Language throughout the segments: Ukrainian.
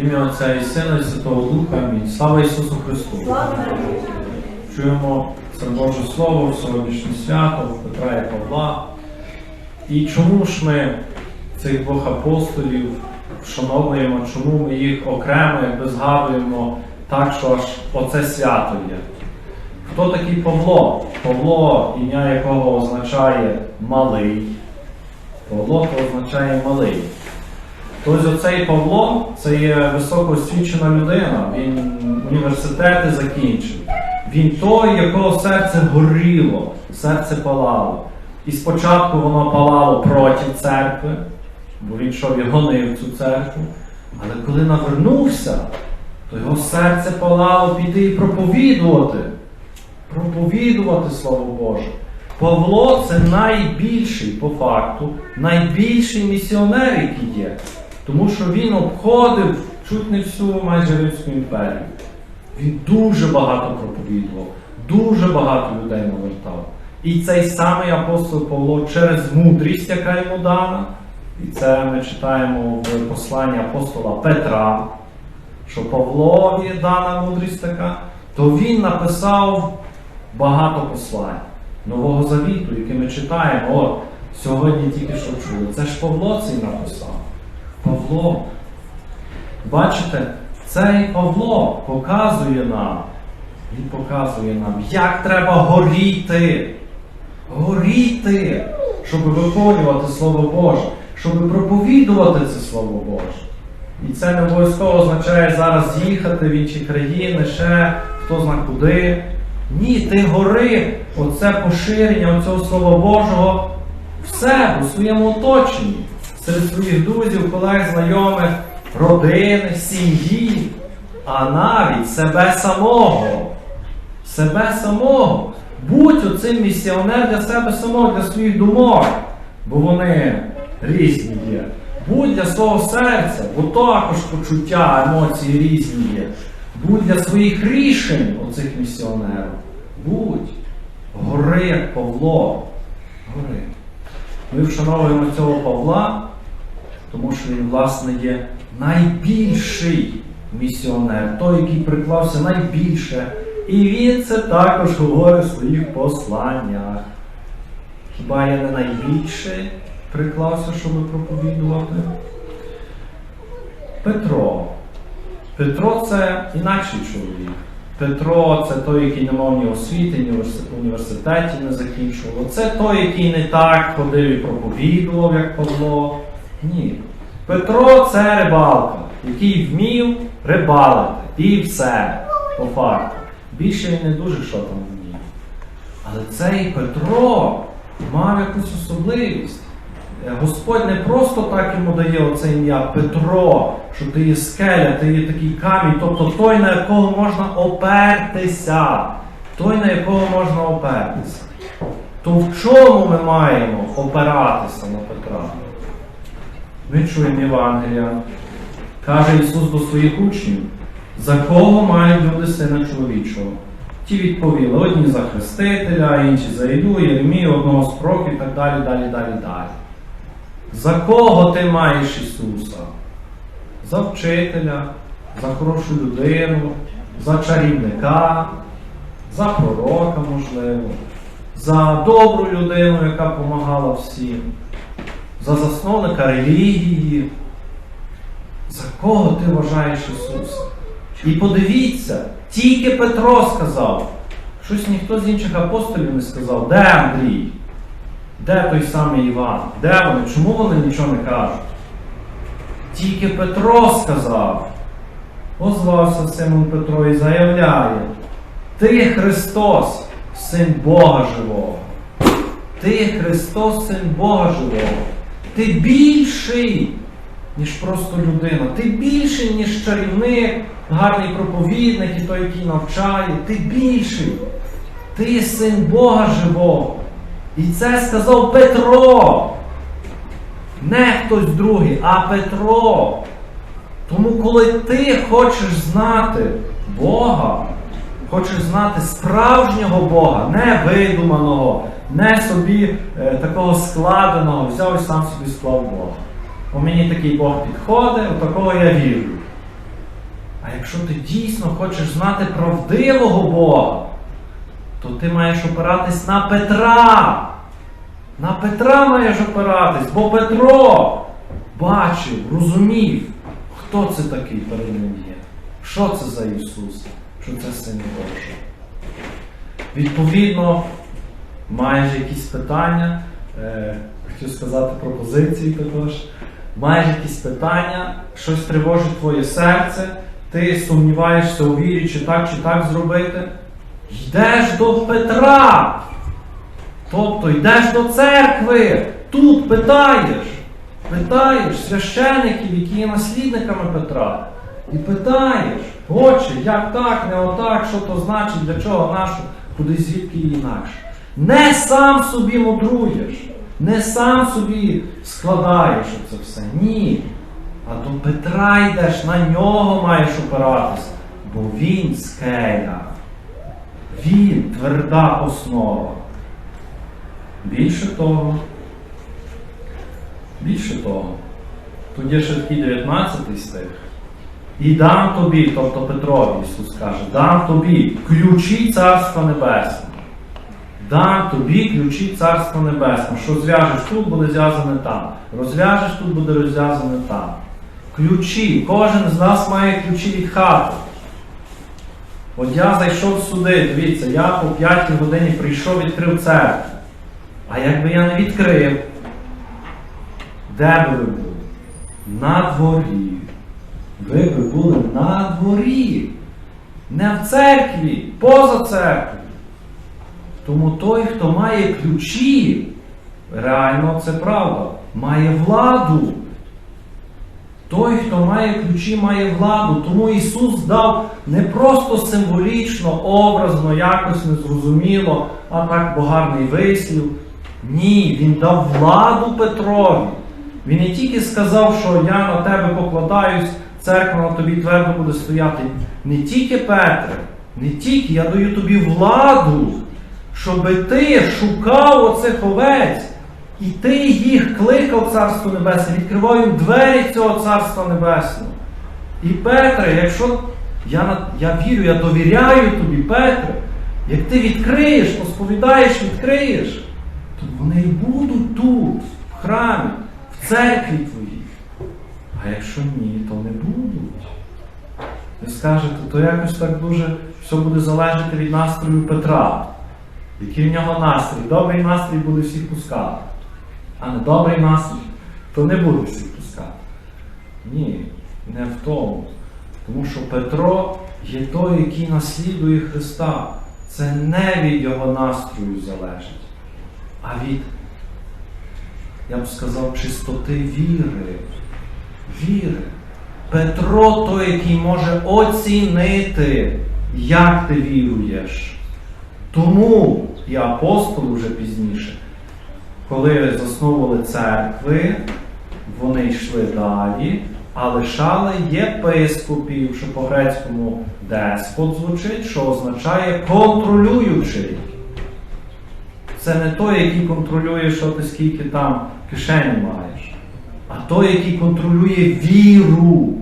ім'я Отця і Сина і Святого Духа. Амінь. Слава Ісусу Христу! Чуємо це Боже Слово сьогоднішнє свято Петра і Павла. І чому ж ми цих двох апостолів вшановуємо, чому ми їх окремо якби згадуємо так, що аж оце свято є? Хто такий Павло? Павло, ім'я якого означає малий. Павло означає малий. Тобто оцей Павло це є високоосвічена людина, він університети закінчив. Він той, якого серце горіло, серце палало. І спочатку воно палало проти церкви, бо він йшов і гонив цю церкву. Але коли навернувся, то його серце палало піти і проповідувати. Проповідувати Слово Боже. Павло це найбільший, по факту, найбільший місіонер, який є. Тому що він обходив чуть не всю майже Римську імперію. Він дуже багато проповідував, дуже багато людей навертав. І цей самий апостол Павло через мудрість, яка йому дана, і це ми читаємо в посланні апостола Петра, що Павлові дана мудрість така, то він написав багато послань Нового Завіту, яке ми читаємо. От, сьогодні тільки що чули. Це ж Павло цей написав. Павло. Бачите, цей Павло показує нам, він показує нам, як треба горіти. Горіти, щоб виконувати Слово Боже, щоб проповідувати це Слово Боже. І це не обов'язково означає зараз їхати в інші країни, ще хто зна куди. Ні, ти гори, оце поширення цього Слова Божого в себе, у своєму оточенні, серед своїх друзів, колег, знайомих, родини, сім'ї, а навіть себе самого. Себе самого. Будь оцим місіонер для себе самого, для своїх думок, бо вони різні є. Будь для свого серця, бо також почуття, емоції різні є. Будь для своїх рішень оцих місіонерів. Будь. Гори, Павло. Гори. Ми вшановуємо цього Павла, тому що він, власне, є найбільший місіонер, той, який приклався найбільше. І він це також говорить в своїх посланнях. Хіба я не найбільше приклався, щоб проповідувати? Петро. Петро це інакший чоловік. Петро це той, який не мав ні освіти, ні університеті- не закінчував. Це той, який не так ходив і проповідував, як Павло. Ні. Петро це рибалка, який вмів рибалити. І все, по факту. Більше він не дуже що там вмів. Але цей Петро мав якусь особливість. Е, Господь не просто так йому дає оце ім'я Петро, що ти є скеля, ти є такий камінь, тобто той, на якого можна опертися, той, на якого можна опертися. То в чому ми маємо опиратися на Петра? Ми чуємо Євангелія. Каже Ісус до своїх учнів, за кого мають люди сина чоловічого? Ті відповіли, одні за Хрестителя, інші за Ілю, Єремію, одного з пророків і так далі, далі, далі, далі. За кого ти маєш Ісуса? За вчителя, за хорошу людину, за чарівника, за пророка, можливо, за добру людину, яка допомагала всім, за засновника релігії. За кого ти вважаєш Ісуса? І подивіться, тільки Петро сказав. Щось ніхто з інших апостолів не сказав. Де Андрій? Де той самий Іван? Де вони? Чому вони нічого не кажуть? Тільки Петро сказав. Озвався Симон Петро і заявляє: Ти Христос, Син Бога Живого. Ти Христос, Син Бога Живого. Ти більший, ніж просто людина. Ти більший, ніж чарівник, гарний проповідник і той, який навчає. Ти більший. Ти син Бога живого. І це сказав Петро. Не хтось другий, а Петро. Тому, коли ти хочеш знати Бога, хочеш знати справжнього Бога, не видуманого, не собі е, такого складеного, взяв і сам собі склав Бога. Бо мені такий Бог підходить, у такого я вірю. А якщо ти дійсно хочеш знати правдивого Бога, то ти маєш опиратись на Петра. На Петра маєш опиратись, бо Петро бачив, розумів, хто це такий перед ним є, що це за Ісус, що це Син Божий. Відповідно, маєш якісь питання, е, хотів сказати пропозиції також. Маєш якісь питання, щось тривожить твоє серце, ти сумніваєшся у вірі, чи так, чи так зробити. Йдеш до Петра. Тобто йдеш до церкви, тут питаєш. Питаєш священиків, які є наслідниками Петра. І питаєш, отче, як так, не отак, що то значить, для чого нашу, куди звідки інакше. Не сам собі мудруєш, не сам собі складаєш це все. Ні. А до Петра йдеш, на нього маєш опиратися, бо він скеля. Він тверда основа. Більше того, більше того, є ще такий 19 стих. І дам тобі, тобто Петрові, Ісус каже, дам тобі ключі Царства Небесного. Дам тобі ключі Царства Небесного. Що зв'яжеш тут, буде зв'язане там. Розв'яжеш тут, буде розв'язане там. Ключі. Кожен з нас має ключі від хати. От я зайшов сюди, дивіться, я по 5 годині прийшов, відкрив церкву. А якби я не відкрив, де би ви були? На дворі. Ви би були на дворі. Не в церкві, поза церквою. Тому той, хто має ключі, реально це правда, має владу. Той, хто має ключі, має владу. Тому Ісус дав не просто символічно, образно, якось незрозуміло, а так богарний вислів. Ні, Він дав владу Петрові. Він не тільки сказав, що я на тебе покладаюсь, церква на тобі твердо буде стояти. Не тільки Петре, не тільки, я даю тобі владу, щоби ти шукав оцих овець. І ти їх кликав Царство Небесне, відкривав їм двері цього Царства Небесного. І Петре, якщо я, я вірю, я довіряю тобі, Петре, як ти відкриєш, посповідаєш, відкриєш, то вони і будуть тут, в храмі, в церкві твоїй. А якщо ні, то не будуть. Ви скажете, то якось так дуже все буде залежати від настрою Петра. Який в нього настрій? Добрий настрій буде всіх пускати. А не добрий настрій, то не буде всіх пускати. Ні, не в тому. Тому що Петро є той, який наслідує Христа. Це не від його настрою залежить, а від, я б сказав, чистоти віри. Віри. Петро той, який може оцінити, як ти віруєш. Тому і апостоли вже пізніше, коли засновували церкви, вони йшли далі, а лишали єпископів, що по-грецькому деспот звучить, що означає контролюючий. Це не той, який контролює, що ти скільки там кишені маєш, а той, який контролює віру.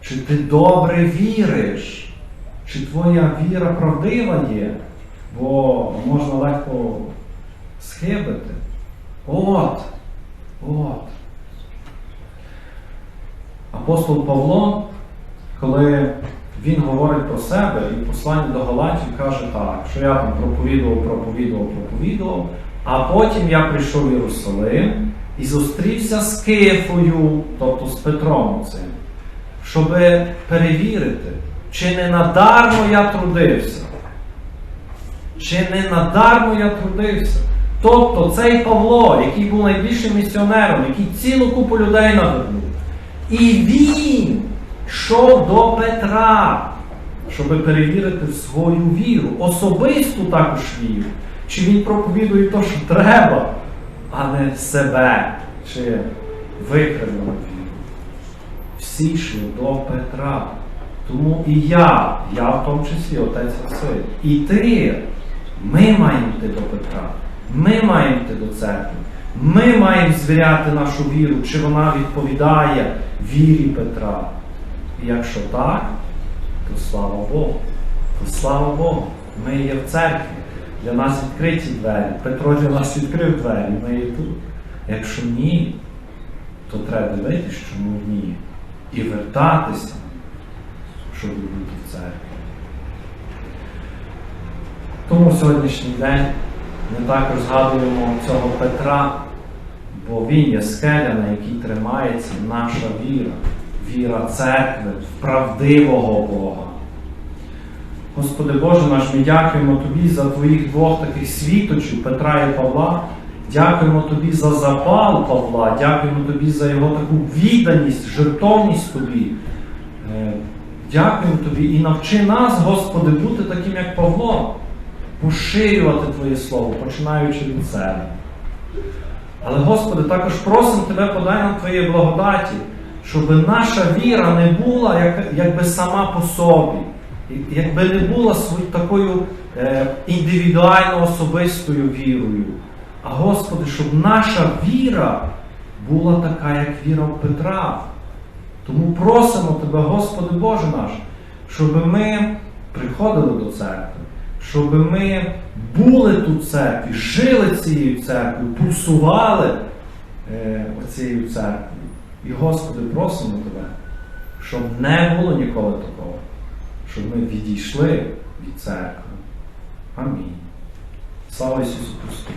Чи ти добре віриш? Чи твоя віра правдива є? Бо можна легко схибити. От, от. Апостол Павло, коли він говорить про себе і в посланні до Галатів каже так, що я там проповідував, проповідував, проповідував, а потім я прийшов в Єрусалим і зустрівся з Кифою, тобто з Петром цим, щоб перевірити, чи не надармо я трудився. Чи не надармо я трудився? Тобто цей Павло, який був найбільшим місіонером, який цілу купу людей надихнув, і він йшов до Петра, щоб перевірити свою віру, особисту також віру. Чи він проповідує те, що треба, а не себе, чи викривлену віру. Всі йшли до Петра. Тому і я, я в тому числі, отець Василь, і ти, ми маємо йти до Петра, ми маємо йти до церкви, ми маємо звіряти нашу віру, чи вона відповідає вірі Петра. І якщо так, то слава Богу. То слава Богу. Ми є в церкві. Для нас відкриті двері. Петро для нас відкрив двері, ми є тут. Якщо ні, то треба дивитися, чому ні. І вертатися, щоб бути в церкві. Тому сьогоднішній день ми також згадуємо цього Петра, бо він є скеля, на якій тримається наша віра, віра церкви, в правдивого Бога. Господи Боже наш, ми дякуємо Тобі за Твоїх двох таких світочів, Петра і Павла. Дякуємо Тобі за запал Павла, дякуємо Тобі за його таку відданість, жертовність Тобі. Е, Дякуємо Тобі і навчи нас, Господи, бути таким, як Павло, поширювати Твоє Слово, починаючи від себе. Але, Господи, також просимо Тебе, подай нам Твоєї благодаті, щоб наша віра не була як, якби сама по собі, якби не була такою е, індивідуально особистою вірою. А Господи, щоб наша віра була така, як віра в Петра. Тому просимо Тебе, Господи Боже наш, щоб ми приходили до церкви, щоб ми були тут церкві, жили цією церквою, пульсували е, оцією церквою. І, Господи, просимо Тебе, щоб не було ніколи такого, щоб ми відійшли від церкви. Амінь. Слава Ісусу Христу!